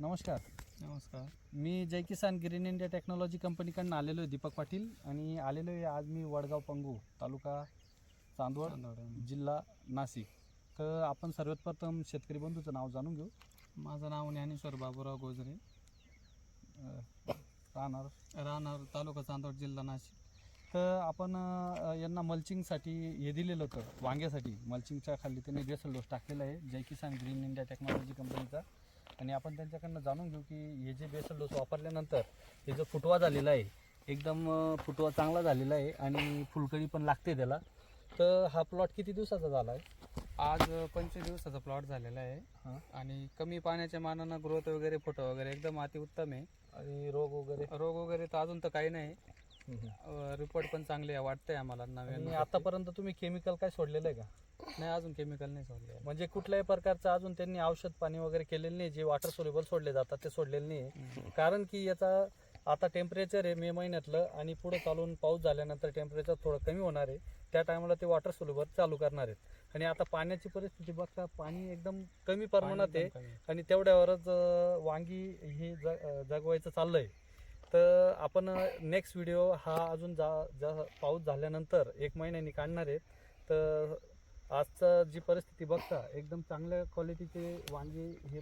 नमस्कार. नमस्कार. मी Jay Kisan green India technology कंपनीकडून आलेलो आहे दीपक पाटील आणि आलेलो आहे आज मी वडगाव पंगू तालुका चांदवड. जिल्हा नाशिक. तर आपण सर्वात प्रथम शेतकरी बंधूचं नाव जाणून घेऊ. माझं नाव ज्ञानेश्वर बाबूराव गोजरे. राहणार? राहणार तालुका चांदवड जिल्हा नाशिक. तर आपण यांना मल्चिंगसाठी हे दिलेलं होतं वांग्यासाठी. मल्चिंगच्या खाली त्यांनी बेसल डोस टाकलेला आहे. Jay Kisan green India technology कंपनीचा. आणि आपण त्यांच्याकडनं जाणून घेऊ की हे जे बेसल डोस वापरल्यानंतर हे जो फुटवा झालेला आहे एकदम फुटवा चांगला झालेला आहे आणि फुलकळी पण लागते त्याला. तर हा प्लॉट किती दिवसाचा झाला आहे? आज पंचवीस दिवसाचा प्लॉट झालेला आहे. आणि कमी पाण्याच्या मानानं ग्रोथ वगैरे फोटो वगैरे एकदम अतिउत्तम आहे. आणि रोग वगैरे? रोग वगैरे तर अजून तर काही नाही. रिपोर्ट पण चांगले आहे वाटतंय आम्हाला आणि नवीन आतापर्यंत तुम्ही केमिकल काय सोडलेलं आहे का? नाही अजून केमिकल नाही सोडले म्हणजे कुठल्याही प्रकारचं अजून त्यांनी औषध पाणी वगैरे केलेलं नाही जे वॉटर सोल्युबल सोडले जातात ते सोडलेले नाही. कारण की याचा आता टेम्परेचर आहे मे महिन्यातलं आणि पुढे चालून पाऊस झाल्यानंतर टेम्परेचर थोडं कमी होणार आहे. त्या टायमाला ते वॉटर सोल्युबल चालू करणार आहेत. आणि आता पाण्याची परिस्थिती बघता पाणी एकदम कमी प्रमाणात आहे आणि तेवढ्यावरच अं, वांगी हे ज अं, जगवायचं चाललंय. तर आपण नेक्स्ट व्हिडिओ हा अजून जा जा पाऊस झाल्यानंतर एक महिन्यानी काढणार आहे. तर आजचं जी परिस्थिती बघता एकदम चांगल्या क्वालिटीचे वांगी हे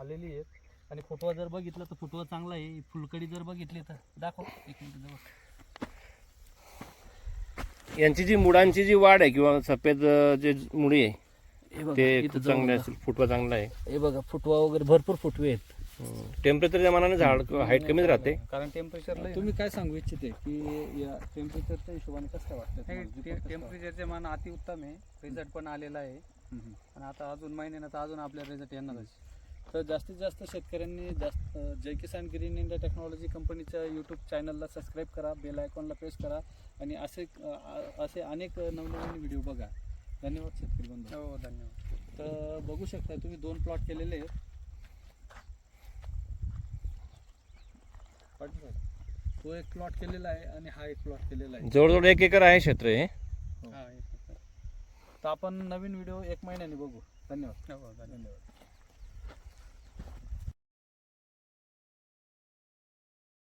आलेली आहेत. आणि फुटवा जर बघितलं तर फुटवा चांगला आहे. फुलकडी जर बघितली तर दाखव. एक मिनिट जवळ. यांची जी मुळांची जी वाढ आहे किंवा सफेद जे मुळी आहे हे बघा, ते चांगले बघा. असतील फुटवा चांगला आहे. हे बघा फुटवा वगैरे भरपूर फुटवे आहेत. टेम्परेचरच्या मानाने झाड हाईट कमीच राहते. कारण टेम्परेचर तुम्ही काय सांगू इच्छिते की या टेम्परेचरच्या हिशोबाने कसं काय वाटतं? टेम्परेचरचे मान अतिउत्तम आहे. रिझल्ट पण आलेला आहे. आणि आता अजून महिन्यानं तर अजून आपल्या रिझल्ट येणारच. तर जास्तीत जास्त शेतकऱ्यांनी जास्त Jay Kisan green India technology कंपनीच्या यूट्यूब चॅनलला सबस्क्राईब करा बेल आयकॉनला प्रेस करा आणि असे असे अनेक नवनवीन व्हिडिओ बघा. धन्यवाद शेतकरी बंधू. हो धन्यवाद. तर बघू शकता तुम्ही दोन प्लॉट केलेले आहेत पाटील साहेब, तो एक प्लॉट केलेला आहे आणि हा एक प्लॉट केलेला आहे. जवळजवळ एक एकर आहे क्षेत्र हे. हा. एक तर आपण नवीन व्हिडिओ एक महिन्याने बघू. धन्यवाद. हो धन्यवाद. धन्यवाद.